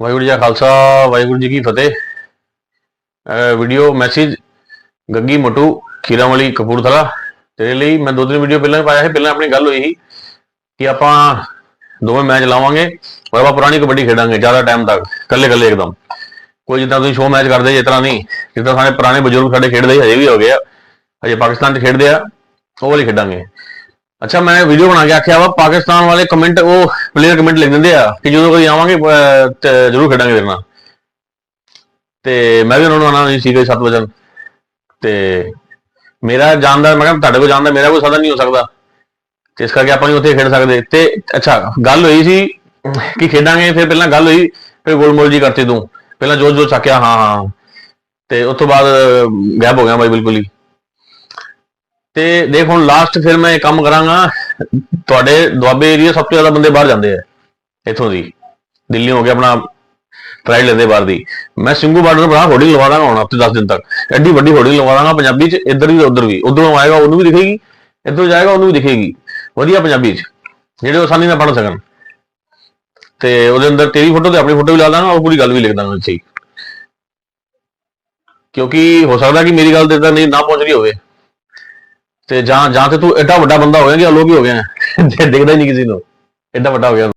ਵਾਹਿਗੁਰੂ ਜੀ ਕਾ ਖਾਲਸਾ, ਵਾਹਿਗੁਰੂ ਜੀ ਕੀ ਫਤਿਹ। Video message Gaggi Mattu, Khirawali Kapurthala. ਤੇਰੇ ਲਈ ਮੈਂ ਦੋ ਤਿੰਨ ਵੀਡੀਓ ਪਹਿਲਾਂ ਵੀ ਪਾਇਆ ਸੀ, ਪਹਿਲਾਂ ਆਪਣੀ ਗੱਲ ਹੋਈ ਸੀ ਕਿ ਆਪਾਂ ਦੋਵੇਂ ਮੈਚ ਲਾਵਾਂਗੇ ਔਰ ਆਪਾਂ ਪੁਰਾਣੀ ਕਬੱਡੀ ਖੇਡਾਂਗੇ, ਜ਼ਿਆਦਾ ਟਾਈਮ ਤੱਕ ਇਕੱਲੇ ਇਕੱਲੇ ਇੱਕਦਮ। ਕੋਈ ਜਿੱਦਾਂ ਤੁਸੀਂ ਸ਼ੋਅ ਮੈਚ ਕਰਦੇ ਜਿਸ ਤਰ੍ਹਾਂ ਨਹੀਂ। ਜਿੱਦਾਂ ਸਾਡੇ ਪੁਰਾਣੇ ਬਜ਼ੁਰਗ ਸਾਡੇ ਖੇਡਦੇ ਹਜੇ ਵੀ ਹੋ ਗਏ ਆ। ਹਜੇ ਪਾਕਿਸਤਾਨ 'ਚ ਖੇਡਦੇ ਆ, ਉਹ ਵਾਲੀ ਖੇਡਾਂਗੇ। ਅੱਛਾ, ਮੈਂ ਵੀਡੀਓ ਬਣਾ ਕੇ ਆਖਿਆ ਵਾ, ਪਾਕਿਸਤਾਨ ਵਾਲੇ ਕਮੈਂਟ ਉਹ ਪਲੇਅਰ ਕਮੈਂਟ ਲਿਖ ਦਿੰਦੇ ਆ ਕਿ ਜਦੋਂ ਕੋਈ ਆਵਾਂਗੇ ਜ਼ਰੂਰ ਖੇਡਾਂਗੇ ਤੇਰੇ ਨਾਲ। ਤੇ ਮੈਂ ਵੀ ਉਹਨਾਂ ਨੂੰ ਆਣਾ ਨਹੀਂ ਸੀਗਾ 7 ਵਜੇ ਤੇ ਮੇਰਾ ਜਾਣਦਾ, ਮੈਂ ਕਿਹਾ ਤੁਹਾਡੇ ਕੋਲ ਜਾਣਦਾ, ਮੇਰਾ ਕੋਈ ਸਾਧਨ ਨਹੀਂ ਹੋ ਸਕਦਾ। ਤੇ ਇਸ ਕਰਕੇ ਆਪਾਂ ਨਹੀਂ ਉੱਥੇ ਖੇਡ ਸਕਦੇ। ਤੇ ਅੱਛਾ, ਗੱਲ ਹੋਈ ਸੀ ਕਿ ਖੇਡਾਂਗੇ, ਫਿਰ ਪਹਿਲਾਂ ਗੱਲ ਹੋਈ, ਫਿਰ ਗੋਲਮੋਲ ਜੀ ਕਰਤੀ ਤੂੰ। ਪਹਿਲਾਂ ਜੋ ਜੋ ਚੱਕਿਆ, ਹਾਂ ਹਾਂ। ਤੇ ਉਸ ਤੋਂ ਬਾਅਦ ਗਾਇਬ ਹੋ ਗਿਆ ਬਾਈ, ਬਿਲਕੁਲ ਹੀ। ਤੇ ਦੇਖ ਹੁਣ ਲਾਸਟ ਫਿਰ ਮੈਂ ਇਹ ਕੰਮ ਕਰਾਂਗਾ, ਤੁਹਾਡੇ ਦੁਆਬੇ ਏਰੀਆ ਸਭ ਤੋਂ ਜ਼ਿਆਦਾ ਬੰਦੇ ਬਾਹਰ ਜਾਂਦੇ ਆ, ਇੱਥੋਂ ਦੀ। ਦਿੱਲੀ ਹੋ ਗਿਆ ਆਪਣਾ ਟ੍ਰਾਇਲ ਲੈਂਦੇ ਬਾਹਰ ਦੀ। ਮੈਂ ਸਿੰਘੂ ਬਾਰਡਰ ਤੋਂ ਬੜਾ ਹੋਰਡਿੰਗ ਲਵਾ ਦਾਂਗਾ ਹੁਣ, ਹਫ਼ਤੇ 10 ਦਿਨ ਤੱਕ। ਐਡੀ ਵੱਡੀ ਹੋਰਡਿੰਗ ਲਵਾ ਦਾਂਗਾ, ਪੰਜਾਬੀ ਚ ਇੱਧਰ ਵੀ ਉੱਧਰ ਵੀ। ਉਧਰੋਂ ਆਏਗਾ, ਉਹਨੂੰ ਵੀ ਦਿਖੇਗੀ, ਇੱਧਰੋਂ ਜਾਏਗਾ, ਉਹਨੂੰ ਵੀ ਦਿਖੇਗੀ। ਵਧੀਆ ਪੰਜਾਬੀ ਚ। ਜਿਹੜੇ ਉਹ ਆਸਾਨੀ ਨਾਲ ਪੜ੍ਹ ਸਕਣ। ਤੇ ਉਹਦੇ ਅੰਦਰ ਤੇਰੀ ਫੋਟੋ ਤੇ ਆਪਣੀ ਫੋਟੋ ਵੀ ਲਾ ਦਾਂਗਾ, ਉਹ ਪੂਰੀ ਗੱਲ ਵੀ ਲਿਖ ਦਾਂਗਾ ਸਹੀ ਕਿਉਂਕਿ ਹੋ ਸਕਦਾ ਕਿ ਮੇਰੀ ਗੱਲ ਤੇ ਤਾਂ ਨਹੀਂ, ਨਾ ਪਹੁੰਚ ਰਹੀ ਹੋਵੇ। ਤੇ ਜਾਂ ਜਾਂ ਤੇ ਤੂੰ ਐਡਾ ਵੱਡਾ ਬੰਦਾ ਹੋ ਗਿਆ ਕਿ ਅਲੋਪ ਹੀ ਹੋ ਗਿਆ ਜੇ ਦਿਖਦਾ ਹੀ ਨਹੀਂ ਕਿਸੇ ਨੂੰ। ਐਡਾ ਵੱਡਾ ਹੋ ਗਿਆ